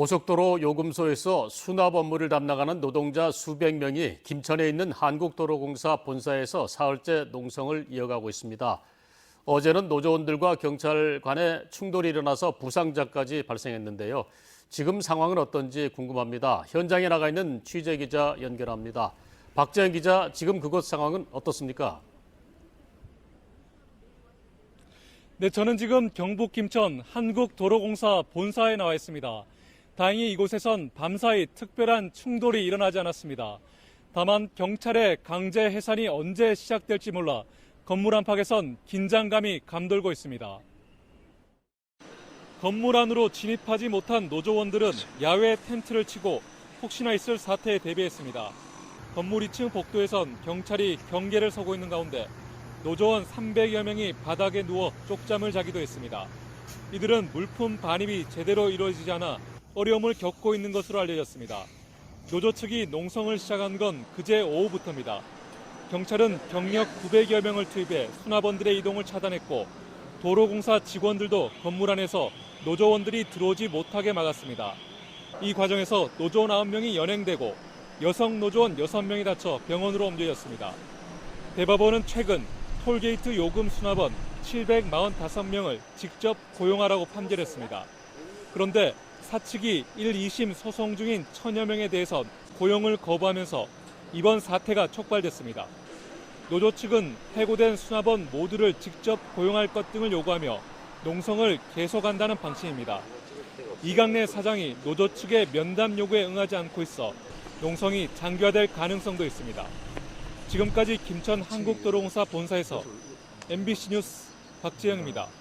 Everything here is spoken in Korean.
고속도로 요금소에서 수납 업무를 담당하는 노동자 수백 명이 김천에 있는 한국도로공사 본사에서 사흘째 농성을 이어가고 있습니다. 어제는 노조원들과 경찰 간의 충돌이 일어나서 부상자까지 발생했는데요. 지금 상황은 어떤지 궁금합니다. 현장에 나가 있는 취재 기자 연결합니다. 박재현 기자, 지금 그곳 상황은 어떻습니까? 네, 저는 지금 경북 김천 한국도로공사 본사에 나와 있습니다. 다행히 이곳에선 밤사이 특별한 충돌이 일어나지 않았습니다. 다만 경찰의 강제 해산이 언제 시작될지 몰라 건물 안팎에선 긴장감이 감돌고 있습니다. 건물 안으로 진입하지 못한 노조원들은 야외 텐트를 치고 혹시나 있을 사태에 대비했습니다. 건물 2층 복도에선 경찰이 경계를 서고 있는 가운데 노조원 300여 명이 바닥에 누워 쪽잠을 자기도 했습니다. 이들은 물품 반입이 제대로 이루어지지 않아 어려움을 겪고 있는 것으로 알려졌습니다. 노조 측이 농성을 시작한 건 그제 오후부터입니다. 경찰은 경력 900여 명을 투입해 수납원들의 이동을 차단했고 도로공사 직원들도 건물 안에서 노조원들이 들어오지 못하게 막았습니다. 이 과정에서 노조원 9명이 연행되고 여성 노조원 6명이 다쳐 병원으로 옮겨졌습니다. 대법원은 최근 톨게이트 요금 수납원 745명을 직접 고용하라고 판결했습니다. 그런데 사측이 1, 2심 소송 중인 천여 명에 대해선 고용을 거부하면서 이번 사태가 촉발됐습니다. 노조 측은 해고된 수납원 모두를 직접 고용할 것 등을 요구하며 농성을 계속한다는 방침입니다. 이강래 사장이 노조 측의 면담 요구에 응하지 않고 있어 농성이 장기화될 가능성도 있습니다. 지금까지 김천 한국도로공사 본사에서 MBC 뉴스 박지영입니다.